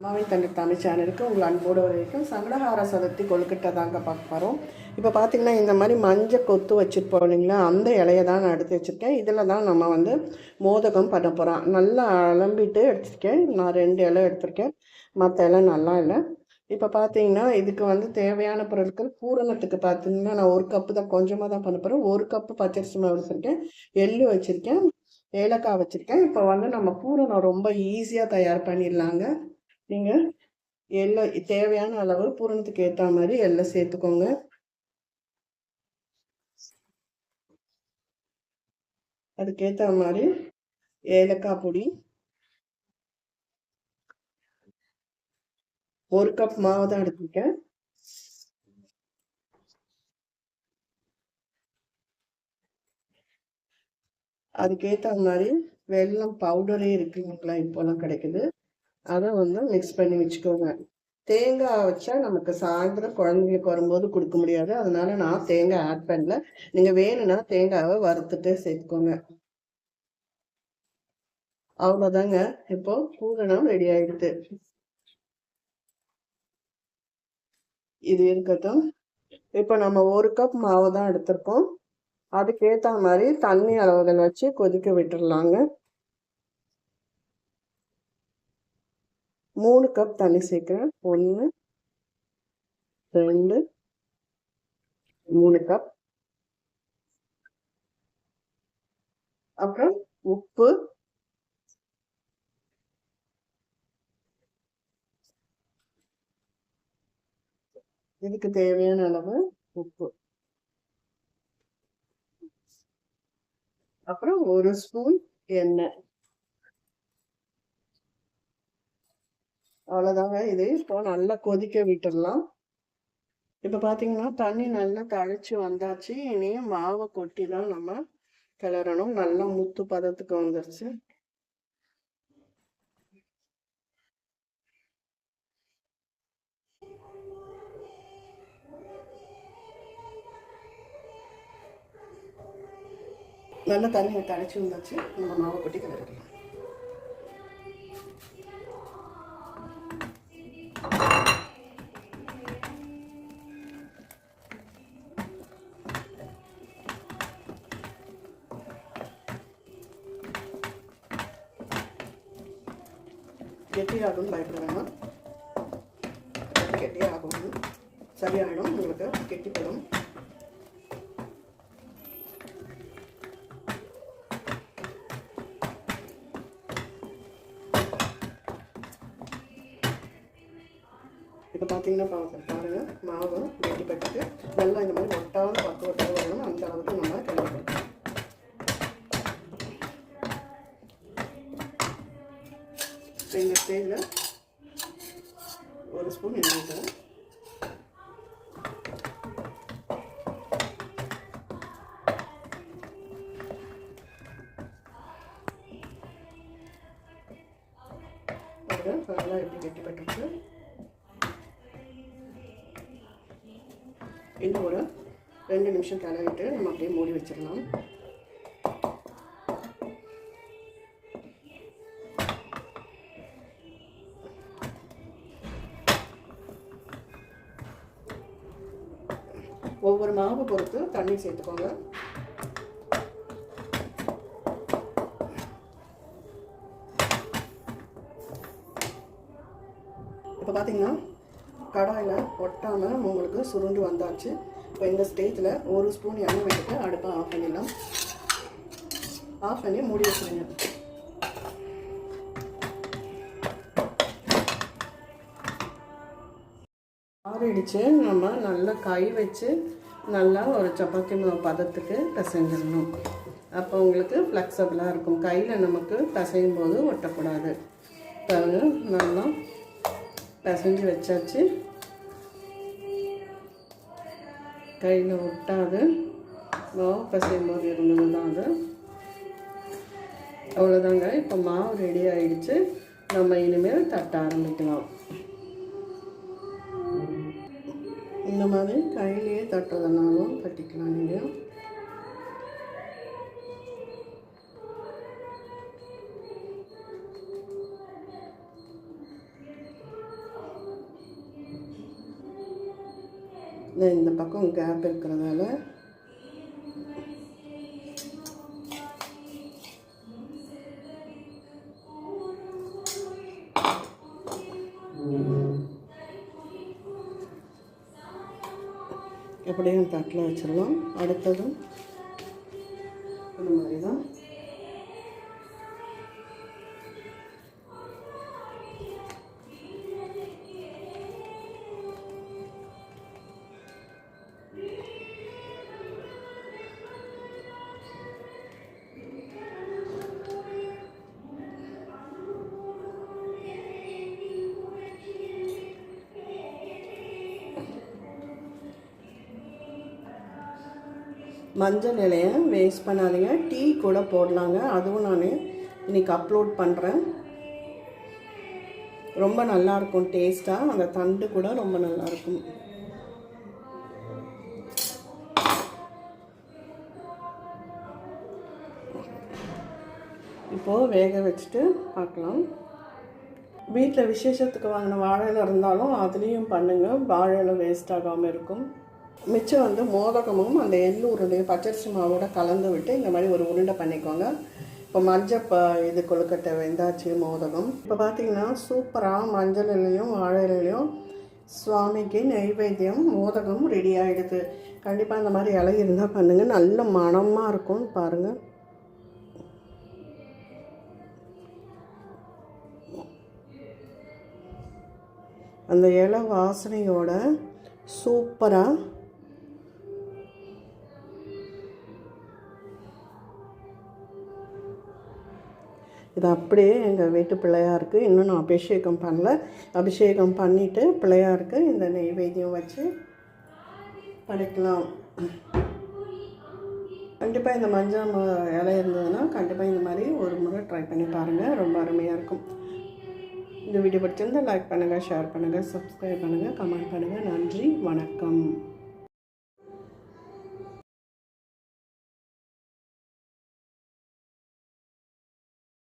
அம்மாவின் தண்ணி தமிழ் சேனலுக்கு உங்கள் அன்போடு வரைக்கும் சங்கடஹார சதுர்த்தி கொழுக்கட்டை தாங்க பார்க்க போகிறோம். இப்போ பார்த்தீங்கன்னா இந்த மாதிரி மஞ்சள் கொத்து வச்சுருப்போம் இல்லைங்களா? அந்த இலையை தான் நான் எடுத்து வச்சுருக்கேன். இதில் தான் நம்ம வந்து மோதகம் பண்ண போகிறோம். நல்லா அலம்பிட்டு எடுத்திருக்கேன். நான் ரெண்டு இலை எடுத்திருக்கேன். மற்ற இலை நல்லா இல்லை. இப்போ பார்த்தீங்கன்னா இதுக்கு வந்து தேவையான பொருட்கள் பூரணத்துக்கு பார்த்தீங்கன்னா நான் ஒரு கப்பு தான் கொஞ்சமாக தான் பண்ண போகிறேன். ஒரு கப்பு பச்சரிசி மாவு வச்சுருக்கேன் எள்ளு வச்சுருக்கேன். ஏலக்காய் வச்சுருக்கேன். இப்போ வந்து நம்ம பூரணம் ரொம்ப ஈஸியாக தயார் பண்ணிடலாங்க. நீங்கள் எள்ளை தேவையான அளவு பூரணத்துக்கு ஏற்ற மாதிரி எள்ளை சேர்த்துக்கோங்க. அதுக்கேற்ற மாதிரி ஏலக்காய் பொடி. ஒரு கப் மாவு தான் எடுத்துருக்கேன். அதுக்கேற்ற மாதிரி வெள்ளம் பவுடரே இருக்குங்களா இப்போலாம் கிடைக்குது. அதை வந்து மிக்ஸ் பண்ணி வச்சுக்கோங்க. தேங்காய் வச்சா நமக்கு சாயந்தரம் குழந்தைங்களுக்கு வரும்போது கொடுக்க முடியாது. அதனால நான் தேங்காய் ஆட் பண்ணல. நீங்க வேணும்னா தேங்காவை வறுத்துட்டு சேர்த்துக்கோங்க. அவ்வளோதாங்க இப்போ பூரணம் ரெடி ஆயிடுது. இது இருக்கட்டும். இப்போ நம்ம ஒரு கப் மாவு தான் எடுத்திருக்கோம். அதுக்கேற்ற மாதிரி தண்ணி அளவுகள் வச்சு கொதிக்க விட்டுடலாங்க மூணு கப் தண்ணி சேர்க்குறேன். ஒன்று ரெண்டு மூணு கப் அப்புறம் உப்பு. இதுக்கு தேவையான அளவு உப்பு. அப்புறம் ஒரு ஸ்பூன் எண்ணெய். அவ்வளோதாங்க இது இப்போ நல்லா கொதிக்க விட்டுடலாம். இப்போ பார்த்தீங்கன்னா தண்ணி நல்லா கழிச்சு வந்தாச்சு. இனியும் மாவை கொட்டி தான் நம்ம கிளறணும். நல்லா முத்து பதத்துக்கு வந்துருச்சு. நல்லா தண்ணி கழிச்சு வந்தாச்சு. நம்ம மாவை கொட்டி கிளறலாம் கெட்டியாகும்னு பயப்பட வேணாம் கெட்டியாகும் சரியாயிடும் உங்களுக்கு கெட்டிப்படும். இப்போ பார்த்தீங்கன்னா பாருங்கள் மாவு கெட்டிப்பட்டுட்டு நல்லா இந்த மாதிரி ஒட்டாவது பத்து ஒட்டாவது வரணும் அந்த அளவுக்கு நம்ம கிளம்பி இப்போ இந்த ஸ்டேஜில் ஒரு ஸ்பூன் எண்ணெய் ஊற்றுறேன் நல்லா எப்படி கெட்டிப்பட்டுச்சு இன்னும் ஒரு ரெண்டு நிமிஷம் கிளறிட்டு ஒவ்வொரு மாவு பொறுத்து தண்ணி சேர்த்துக்கோங்க. இப்போ பார்த்தீங்கன்னா கடாயில் ஒட்டாமல் உங்களுக்கு சுருண்டு வந்தாச்சு. இப்போ இந்த ஸ்டேஜில் ஒரு ஸ்பூன் எண்ணெய் விட்டுட்டு அடுப்பை ஆஃப் பண்ணிடலாம். ஆஃப் பண்ணி மூடி வச்சுருங்க ஆறிடுச்சு நம்ம நல்லா கை வச்சு நல்லா ஒரு சப்பாத்தி மாவு பதத்துக்கு பிசைஞ்சிடணும். அப்போ உங்களுக்கு ஃப்ளெக்சபிளாக இருக்கும். கையில் நமக்கு பிசையும் போது ஒட்டக்கூடாது. பாருங்க நல்லா பிசைஞ்சு வச்சாச்சு. கையில் ஒட்டாது. மாவு பிசையும் போது இருந்தது தான் அது. அவ்வளோதாங்க இப்போ மாவு ரெடி ஆகிடுச்சு நம்ம இனிமேல் தட்ட ஆரம்பிக்கலாம். இந்த மாதிரி கையிலேயே தட்டுறதுனாலும் கட்டிக்கலாம் நீங்கள் இந்த பக்கம் கேப் இருக்கிறதால எப்படியும் தட்டில் வச்சிடலாம். அடுத்ததும் இந்த மாதிரி தான் மஞ்சள் இலையை வேஸ்ட் பண்ணாதீங்க. டீ கூட போடலாங்க. அதுவும் நான் இன்றைக்கி அப்லோட் பண்ணுறேன் ரொம்ப நல்லாயிருக்கும் டேஸ்ட்டாக அந்த தண்டு கூட ரொம்ப நல்லாயிருக்கும் இப்போது வேக வச்சுட்டு பார்க்கலாம். வீட்டில் விசேஷத்துக்கு வாங்கின வாழை இருந்தாலும் அதுலேயும் பண்ணுங்கள் வாழை வேஸ்ட் ஆகாமல் இருக்கும். மிச்சம் வந்து மோதகமும் அந்த எள்ளு உருண்டை பச்சரிசி மாவோட கலந்து விட்டு இந்த மாதிரி ஒரு உருண்டை பண்ணிக்கோங்க. இப்போ மஞ்சள் ப இது கொழுக்கட்டை வெந்தாச்சு மோதகம். இப்போ பார்த்தீங்கன்னா சூப்பராக மஞ்சள் இலையும் வாழை சுவாமிக்கு நைவேத்தியம் மோதகம் ரெடி ஆகிடுது கண்டிப்பாக இந்த மாதிரி இலை இருந்தால் பண்ணுங்கள் நல்ல மணமாக இருக்கும் பாருங்கள் அந்த இலை வாசனையோட சூப்பராக இது அப்படியே எங்கள் வீட்டு பிள்ளையாருக்கு இன்னும் நான் அபிஷேகம் பண்ணல. அபிஷேகம் பண்ணிவிட்டு பிள்ளையாருக்கு இந்த நெய்வேத்தியம் வச்சு படைக்கலாம். கண்டிப்பாக இந்த மஞ்சள் இலை இருந்ததுன்னா கண்டிப்பாக இந்த மாதிரி ஒரு முறை ட்ரை பண்ணி பாருங்கள் ரொம்ப அருமையாக இருக்கும். இந்த வீடியோ பிடிச்சிருந்தால் லைக் பண்ணுங்கள் ஷேர் பண்ணுங்கள் சப்ஸ்கிரைப் பண்ணுங்கள் கமெண்ட் பண்ணுங்கள் நன்றி வணக்கம்.